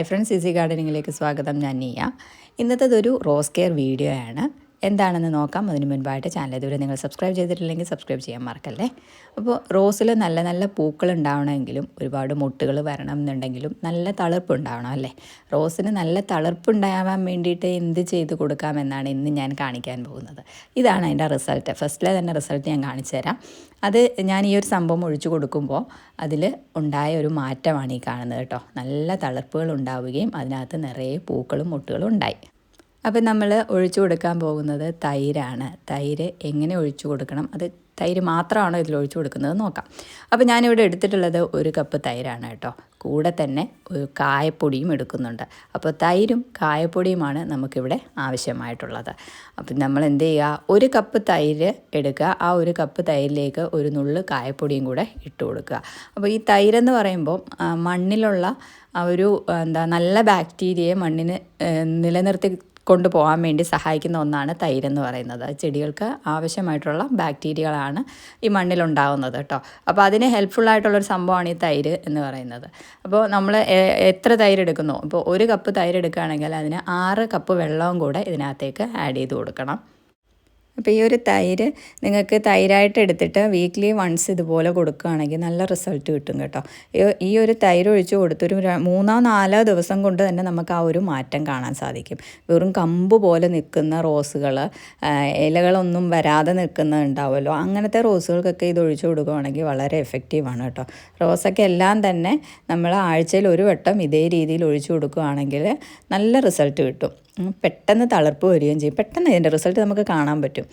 Hi friends easy ഗാർഡനിങ്ങിലേക്ക് സ്വാഗതം. ഞാൻ നീയ. ഇന്നത്തേതൊരു റോസ് കെയർ വീഡിയോ ആണ് എന്താണെന്ന് നോക്കാം. അതിന് മുൻപായിട്ട് ചാനൽ ഇതുവരെ നിങ്ങൾ സബ്സ്ക്രൈബ് ചെയ്തിട്ടില്ലെങ്കിൽ സബ്സ്ക്രൈബ് ചെയ്യാൻ മറക്കല്ലേ. അപ്പോൾ റോസിൽ നല്ല നല്ല പൂക്കൾ ഉണ്ടാവണമെങ്കിലും ഒരുപാട് മുട്ടുകൾ വരണം എന്നുണ്ടെങ്കിലും നല്ല തളിർപ്പ് ഉണ്ടാവണം അല്ലേ? റോസിന് നല്ല തളിർപ്പ് ഉണ്ടാവാൻ വേണ്ടിയിട്ട് എന്ത് ചെയ്ത് കൊടുക്കാമെന്നാണ് ഇന്ന് ഞാൻ കാണിക്കാൻ പോകുന്നത്. ഇതാണ് അതിന്റെ റിസൾട്ട് ഫസ്റ്റിലെ തന്നെ റിസൾട്ട് ഞാൻ കാണിച്ചു തരാം. അത് ഞാൻ ഈ ഒരു സംഭവം ഒഴിച്ചു കൊടുക്കുമ്പോൾ അതിൽ ഉണ്ടായ ഒരു മാറ്റമാണ് ഈ കാണുന്നത് കേട്ടോ. നല്ല തളിർപ്പുകൾ ഉണ്ടാവുകയും അതിനകത്ത് നിറയെ പൂക്കളും മുട്ടുകളും ഉണ്ടായി. അപ്പം നമ്മൾ ഒഴിച്ചു കൊടുക്കാൻ പോകുന്നത് തൈരാണ്. തൈര് എങ്ങനെ ഒഴിച്ചു കൊടുക്കണം? അത് തൈര് മാത്രമാണോ ഇതിൽ ഒഴിച്ചു കൊടുക്കുന്നത്? നോക്കാം. അപ്പോൾ ഞാനിവിടെ എടുത്തിട്ടുള്ളത് ഒരു കപ്പ് തൈരാണ് കേട്ടോ. കൂടെ തന്നെ ഒരു കായപ്പൊടിയും എടുക്കുന്നുണ്ട്. അപ്പോൾ തൈരും കായപ്പൊടിയുമാണ് നമുക്കിവിടെ ആവശ്യമായിട്ടുള്ളത്. അപ്പം നമ്മൾ എന്ത് ചെയ്യുക? ഒരു കപ്പ് തൈര് എടുക്കുക. ആ ഒരു കപ്പ് തൈരിലേക്ക് ഒരു നുള്ള് കായപ്പൊടിയും കൂടെ ഇട്ട് കൊടുക്കുക. അപ്പോൾ ഈ തൈരെന്ന് പറയുമ്പോൾ മണ്ണിലുള്ള ഒരു എന്താ നല്ല ബാക്ടീരിയയെ മണ്ണിന് നിലനിർത്തി കൊണ്ടുപോകാൻ വേണ്ടി സഹായിക്കുന്ന ഒന്നാണ് എന്ന് പറയുന്നത്. ചെടികൾക്ക് ആവശ്യമായിട്ടുള്ള ബാക്ടീരിയകളാണ് ഈ മണ്ണിലുണ്ടാകുന്നത് കേട്ടോ. അപ്പോൾ അതിന് ഹെൽപ്ഫുള്ളായിട്ടുള്ളൊരു സംഭവമാണ് ഈ തൈര് എന്ന് പറയുന്നത്. അപ്പോൾ നമ്മൾ എത്ര തൈര് എടുക്കുന്നു? ഇപ്പോൾ ഒരു കപ്പ് തൈര് എടുക്കുകയാണെങ്കിൽ അതിന് ആറ് കപ്പ് വെള്ളവും കൂടെ ഇതിനകത്തേക്ക് ആഡ് ചെയ്ത് കൊടുക്കണം. അപ്പോൾ ഈ ഒരു തൈര് നിങ്ങൾക്ക് തൈരായിട്ട് എടുത്തിട്ട് വീക്ക്ലി വൺസ് ഇതുപോലെ കൊടുക്കുകയാണെങ്കിൽ നല്ല റിസൾട്ട് കിട്ടും കേട്ടോ. ഈ ഒരു തൈര് ഒഴിച്ച് കൊടുത്തൊരു മൂന്നോ നാലോ ദിവസം കൊണ്ട് തന്നെ നമുക്ക് ആ ഒരു മാറ്റം കാണാൻ സാധിക്കും. വെറും കമ്പ് പോലെ നിൽക്കുന്ന റോസുകൾ ഇലകളൊന്നും വരാതെ നിൽക്കുന്നുണ്ടാവുമല്ലോ അങ്ങനത്തെ റോസുകൾക്കൊക്കെ ഇത് ഒഴിച്ചു കൊടുക്കുകയാണെങ്കിൽ വളരെ എഫക്റ്റീവാണ് കേട്ടോ. റോസൊക്കെ എല്ലാം തന്നെ നമ്മൾ ആഴ്ചയിൽ ഒരു വട്ടം ഇതേ രീതിയിൽ ഒഴിച്ചു കൊടുക്കുകയാണെങ്കിൽ നല്ല റിസൾട്ട് കിട്ടും. പെട്ടെന്ന് തളർപ്പ് വരികയും ചെയ്യും. പെട്ടെന്ന് ഇതിന്റെ റിസൾട്ട് നമുക്ക് കാണാൻ പറ്റും.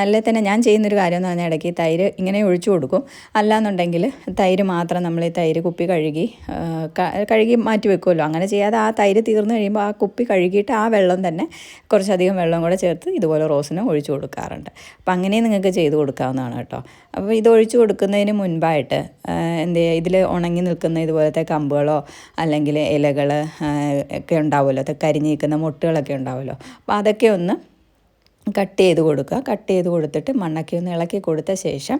അല്ലെ തന്നെ ഞാൻ ചെയ്യുന്നൊരു കാര്യം എന്ന് പറഞ്ഞാൽ ഇടയ്ക്ക് തൈര് ഇങ്ങനെ ഒഴിച്ചു കൊടുക്കും. അല്ലാന്നുണ്ടെങ്കിൽ തൈര് മാത്രം നമ്മൾ ഈ തൈര് കുപ്പി കഴുകി കഴുകി മാറ്റി വെക്കുമല്ലോ. അങ്ങനെ ചെയ്യാതെ ആ തൈര് തീർന്നു കഴിയുമ്പോൾ ആ കുപ്പി കഴുകിയിട്ട് ആ വെള്ളം തന്നെ കുറച്ചധികം വെള്ളം കൂടെ ചേർത്ത് ഇതുപോലെ റോസിന് ഒഴിച്ചു കൊടുക്കാറുണ്ട്. അപ്പം അങ്ങനെ നിങ്ങൾക്ക് ചെയ്ത് കൊടുക്കാവുന്നതാണ് കേട്ടോ. അപ്പോൾ ഇത് ഒഴിച്ചു കൊടുക്കുന്നതിന് മുൻപായിട്ട് എന്ത് ചെയ്യുക ഇതിൽ ഉണങ്ങി നിൽക്കുന്ന ഇതുപോലത്തെ കമ്പുകളോ അല്ലെങ്കിൽ ഇലകൾ ഒക്കെ ഉണ്ടാവുമല്ലോ. കരിഞ്ഞ് നിൽക്കുന്ന മുട്ടുകളൊക്കെ ഉണ്ടാവുമല്ലോ. അപ്പോൾ അതൊക്കെ ഒന്ന് കട്ട് ചെയ്ത് കൊടുക്കുക. കട്ട് ചെയ്ത് കൊടുത്തിട്ട് മണ്ണൊക്കെ ഒന്ന് ഇളക്കി കൊടുത്ത ശേഷം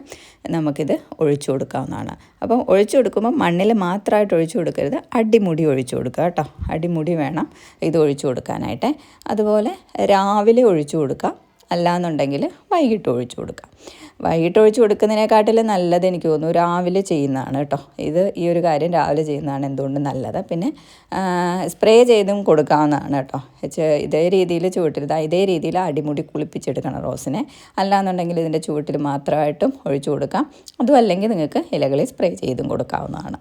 നമുക്കിത് ഒഴിച്ചു കൊടുക്കാവുന്നതാണ്. അപ്പം ഒഴിച്ചു കൊടുക്കുമ്പോൾ മണ്ണിൽ മാത്രമായിട്ട് ഒഴിച്ചു കൊടുക്കരുത്. അടിമുടി ഒഴിച്ചു കൊടുക്കുക കേട്ടോ. അടിമുടി വേണം ഇത് ഒഴിച്ചു കൊടുക്കാനായിട്ട്. അതുപോലെ രാവിലെ ഒഴിച്ചു കൊടുക്കുക. അല്ലാന്നുണ്ടെങ്കിൽ വൈകിട്ട് ഒഴിച്ചു കൊടുക്കാം വൈകിട്ട് ഒഴിച്ചു കൊടുക്കുന്നതിനെക്കാട്ടിലും നല്ലത് എനിക്ക് തോന്നുന്നു രാവിലെ ചെയ്യുന്നതാണ് കേട്ടോ. ഇത് ഈ ഒരു കാര്യം രാവിലെ ചെയ്യുന്നതാണ് എന്തുകൊണ്ട് നല്ലത്. പിന്നെ സ്പ്രേ ചെയ്തും കൊടുക്കാവുന്നതാണ് കേട്ടോ. ഇതേ രീതിയിൽ ചുവട്ടിൽ ഇതേ രീതിയിൽ അടിമുടി കുളിപ്പിച്ചെടുക്കണം റോസിനെ. അല്ലാന്നുണ്ടെങ്കിൽ ഇതിന്റെ ചുവട്ടിൽ മാത്രമായിട്ടും ഒഴിച്ചു കൊടുക്കാം. അതും അല്ലെങ്കിൽ നിങ്ങൾക്ക് ഇലകളിൽ സ്പ്രേ ചെയ്തും കൊടുക്കാവുന്നതാണ്.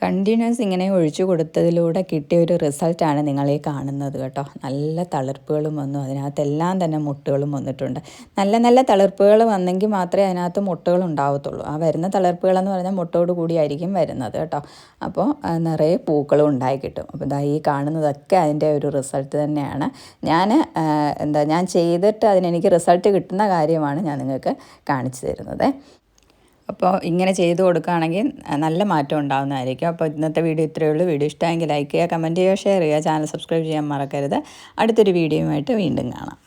കണ്ടിന്യൂസ് ഇങ്ങനെ ഒഴിച്ചു കൊടുത്തതിലൂടെ കിട്ടിയ ഒരു റിസൾട്ടാണ് നിങ്ങളീ കാണുന്നത് കേട്ടോ. നല്ല തളിർപ്പുകളും വന്നു. അതിനകത്തെല്ലാം തന്നെ മുട്ടുകളും വന്നിട്ടുണ്ട്. നല്ല നല്ല തളിർപ്പുകൾ വന്നെങ്കിൽ മാത്രമേ അതിനകത്ത് മുട്ടുകൾ ഉണ്ടാവത്തുള്ളൂ. ആ വരുന്ന തളിർപ്പുകളെന്ന് പറഞ്ഞാൽ മുട്ടയോട് കൂടിയായിരിക്കും വരുന്നത് കേട്ടോ. അപ്പോൾ നിറയെ പൂക്കളും ഉണ്ടായി കിട്ടും. അപ്പോൾ ഇതാ ഈ കാണുന്നതൊക്കെ അതിന്റെ ഒരു റിസൾട്ട് തന്നെയാണ്. ഞാൻ എന്താ ഞാൻ ചെയ്തിട്ട് അതിനെനിക്ക് റിസൾട്ട് കിട്ടുന്ന കാര്യമാണ് ഞാൻ നിങ്ങൾക്ക് കാണിച്ചു തരുന്നത്. അപ്പോൾ ഇങ്ങനെ ചെയ്ത് കൊടുക്കുകയാണെങ്കിൽ നല്ല മാറ്റം ഉണ്ടാകുന്നതായിരിക്കും അപ്പോൾ ഇന്നത്തെ വീഡിയോ ഇത്രയേ ഉള്ളൂ. വീഡിയോ ഇഷ്ടമെങ്കിൽ ലൈക്ക് ചെയ്യുക കമന്റ് ചെയ്യുക ഷെയർ ചെയ്യുക ചാനൽ സബ്സ്ക്രൈബ് ചെയ്യാൻ മറക്കരുത്. അടുത്തൊരു വീഡിയോയുമായിട്ട് വീണ്ടും കാണാം.